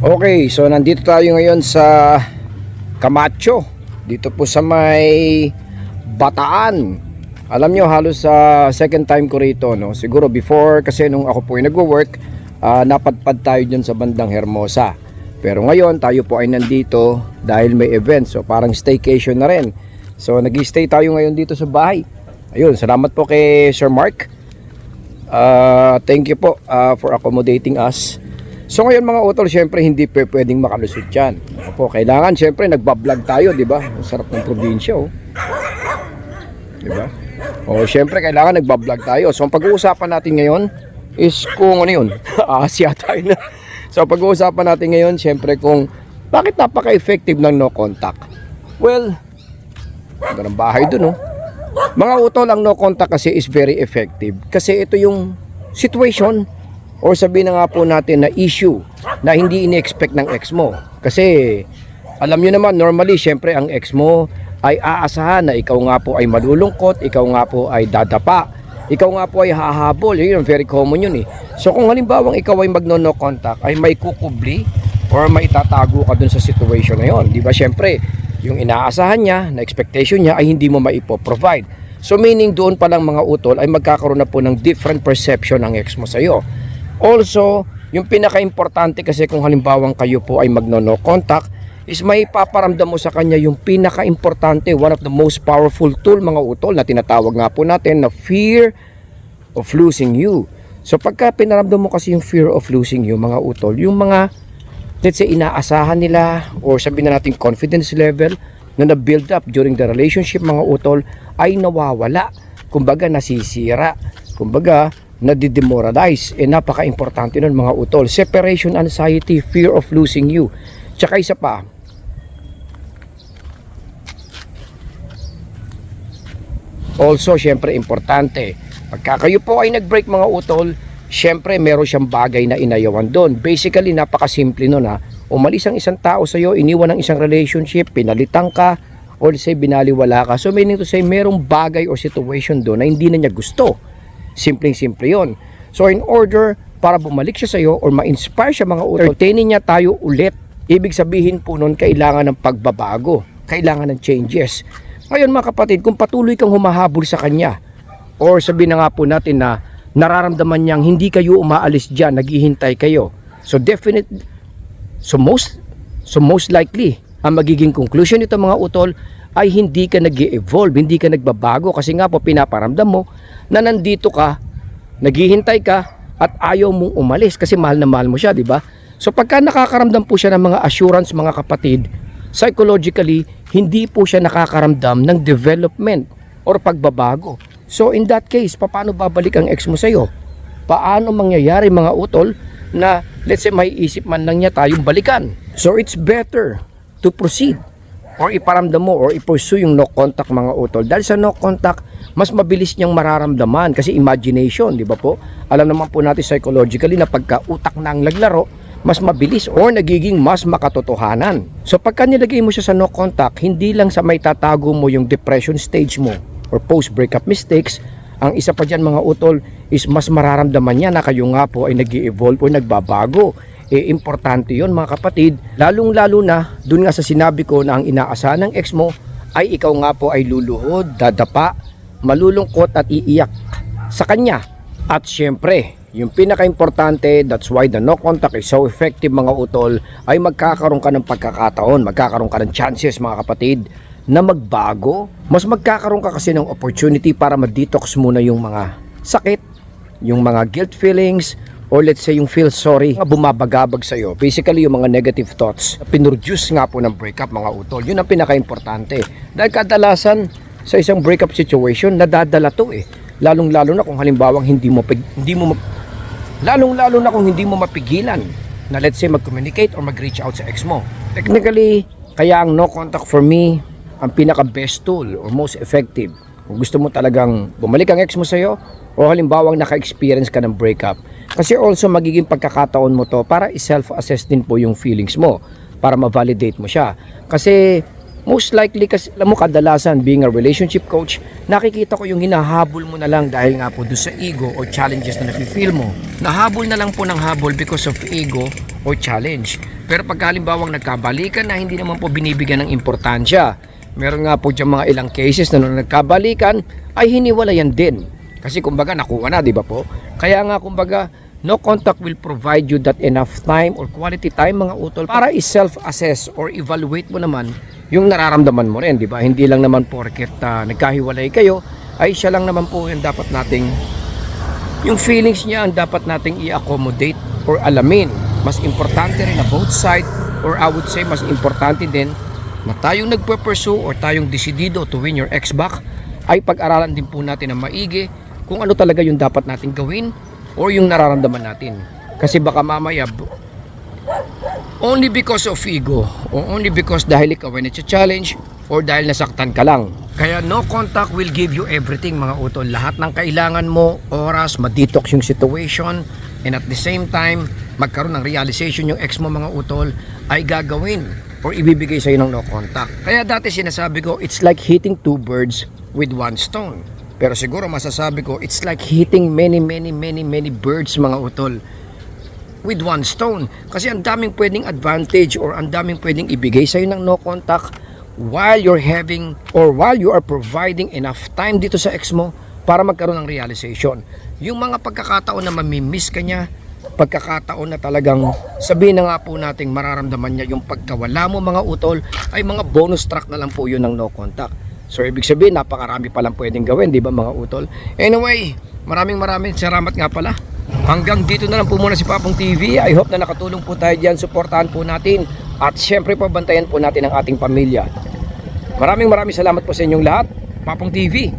Okay, so nandito tayo ngayon sa Camacho. Dito po sa may Bataan. Alam nyo, halos sa second time ko rito, no? Siguro before, kasi nung ako po ay nagwo-work, ah, napadpad tayo dyan sa bandang Hermosa. Pero ngayon, tayo po ay nandito dahil may event. So parang staycation na rin. So nag-stay tayo ngayon dito sa bahay. Ayun, salamat po kay Sir Mark. Ah, thank you po ah, for accommodating us. So ngayon mga utol, syempre hindi pa pwedeng makalusot yan. Opo, kailangan syempre nagbablog tayo, di ba? Ang sarap ng probinsya, oh. Di ba? O syempre kailangan nagbablog tayo. So ang pag-uusapan natin ngayon is kung ano yun, Asia tayo na. So pag-uusapan natin ngayon, syempre kung bakit napaka-effective ng no contact. Well, ganda ng bahay dun, oh. Mga utol, ang no contact kasi is very effective. Kasi ito yung situation or sabihin na nga po natin na issue na hindi ini-expect ng ex mo. Kasi alam nyo naman, normally, syempre ang ex mo ay aasahan na ikaw nga po ay malulungkot, ikaw nga po ay dadapa, ikaw nga po ay hahabol. Yun, very common yun eh. So kung halimbawa ikaw ay magno-no contact, ay may kukubli or may tatago ka dun sa situation na yun. Di ba? Syempre, yung inaasahan niya, na expectation niya ay hindi mo maipo-provide. So meaning doon pa lang mga utol ay magkakaroon na po ng different perception ng ex mo sa'yo. Also, yung pinaka-importante kasi kung halimbawang kayo po ay magno-no contact is may paparamdam mo sa kanya yung pinaka-importante, one of the most powerful tool mga utol na tinatawag nga po natin na fear of losing you. So pagka pinaramdam mo kasi yung fear of losing you mga utol, yung mga let's say inaasahan nila or sabihin na natin confidence level na na-build up during the relationship mga utol ay nawawala. Kumbaga nasisira. Kumbaga nadidemoralize. Eh napaka-importante nun mga utol. Separation anxiety, fear of losing you. Tsaka isa pa, Also, syempre importante, pagka kayo po ay nag-break mga utol, syempre meron siyang bagay na inayawan doon. Basically, napakasimple nun ha. Umalis ang isang tao sa'yo, iniwan ang isang relationship, pinalitan ka, or say binaliwala ka. So meaning to say, merong bagay or situation doon na hindi na niya gusto. Simpleng-simple yon. So in order para bumalik siya sa'yo or ma-inspire siya mga utol, entertainin niya tayo ulit. Ibig sabihin po nun, kailangan ng pagbabago. Kailangan ng changes. Ngayon mga kapatid, kung patuloy kang humahabol sa kanya, or sabihin na nga po natin na nararamdaman niyang hindi kayo umaalis dyan, naghihintay kayo. So definite, so most, so most likely, ang magiging conclusion nito mga utol ay hindi ka nag evolve hindi ka nagbabago kasi nga po pinaparamdam mo na nandito ka, naghihintay ka at ayaw mong umalis kasi mahal na mahal mo siya, di ba? So pagka nakakaramdam po siya ng mga assurance mga kapatid, psychologically, hindi po siya nakakaramdam ng development or pagbabago. So in that case, paano babalik ang ex mo sa'yo? Paano mangyayari mga utol na let's say may isip man lang niya tayong balikan? So it's better to proceed or iparamdam mo or i-pursue yung no contact mga utol. Dahil sa no contact, mas mabilis niyang mararamdaman kasi imagination, di ba po? Alam naman po natin psychologically na pagka utak na ang naglaro, mas mabilis or nagiging mas makatotohanan. So pagka nilagay mo siya sa no contact, hindi lang sa may tatago mo yung depression stage mo or post breakup mistakes, ang isa pa dyan mga utol is mas mararamdaman niya na kayo nga po ay nag evolve o nagbabago. Eh, importante yon mga kapatid, lalong lalo na dun nga sa sinabi ko na ang inaasahan ng ex mo ay ikaw nga po ay luluhod, dadapa, malulungkot at iiyak sa kanya. At syempre, yung pinaka-importante, that's why the no contact is so effective mga utol, ay magkakaroon ka ng pagkakataon, magkakaroon ka ng chances mga kapatid, na magbago. Mas magkakaroon ka kasi ng opportunity para ma-detox muna yung mga sakit, yung mga guilt feelings, or let's say yung feel sorry na bumabagabag sa'yo. Basically yung mga negative thoughts na pinroduce nga po ng breakup mga utol. Yun ang pinaka-importante. Dahil kadalasan sa isang breakup situation, nadadala to eh. Lalong-lalo na kung halimbawang hindi mo hindi mo lalong-lalo na kung hindi mo mapigilan na let's say mag-communicate or mag-reach out sa ex mo. Technically, kaya ang no contact for me ang pinaka best tool or most effective. Kung gusto mo talagang bumalik ang ex mo sa'yo o halimbawang naka-experience ka ng breakup. Kasi also magiging pagkakataon mo to para i-self-assess din po yung feelings mo para ma-validate mo siya. Kasi most likely kasi alam mo kadalasan being a relationship coach nakikita ko yung hinahabol mo na lang dahil nga po doon sa ego or challenges na nafe-feel mo nahabol na lang po ng habol because of ego o challenge. Pero pag halimbawang nagkabalikan na hindi naman po binibigyan ng importansya. Meron nga po dyan mga ilang cases na nung nagkabalikan ay hiniwalayan din. Kasi kumbaga nakuha na, di ba po? Kaya nga kumbaga no contact will provide you that enough time or quality time mga utol para i-self-assess or evaluate mo naman yung nararamdaman mo rin, di ba? Hindi lang naman porket ah, nagkahiwalay kayo ay siya lang naman po yung dapat nating yung feelings niya ang dapat nating i-accommodate or alamin. Mas importante rin na both side or I would say mas importante din na tayong nagpe-pursue or tayong desidido to win your ex back ay pag-aralan din po natin na maigi kung ano talaga yung dapat nating gawin or yung nararamdaman natin. Kasi baka mamaya only because of ego or only because dahil ikaw ay challenge or dahil nasaktan ka lang. Kaya no contact will give you everything mga utol. Lahat ng kailangan mo, oras, ma-detox yung situation and at the same time, magkaroon ng realization yung ex mo mga utol ay gagawin or ibibigay sa'yo ng no contact. Kaya dati sinasabi ko, it's like hitting two birds with one stone. Pero siguro masasabi ko, it's like hitting many, many, many, many birds mga utol with one stone. Kasi ang daming pwedeng advantage or ang daming pwedeng ibigay sa'yo ng no contact while you're having or while you are providing enough time dito sa ex mo para magkaroon ng realization. Yung mga pagkakataon na mamimiss ka niya, pagkakataon na talagang sabihin na nga po nating mararamdaman niya yung pagkawala mo mga utol ay mga bonus track na lang po yun ng no contact. So ibig sabihin napakarami pa lang pwedeng gawin, di ba mga utol? Anyway, maraming maraming salamat nga pala. Hanggang dito na lang po muna si Papong TV. I hope na nakatulong po tayo dyan. Suportahan po natin. At syempre po bantayan po natin ang ating pamilya. Maraming maraming salamat po sa inyong lahat. Papong TV.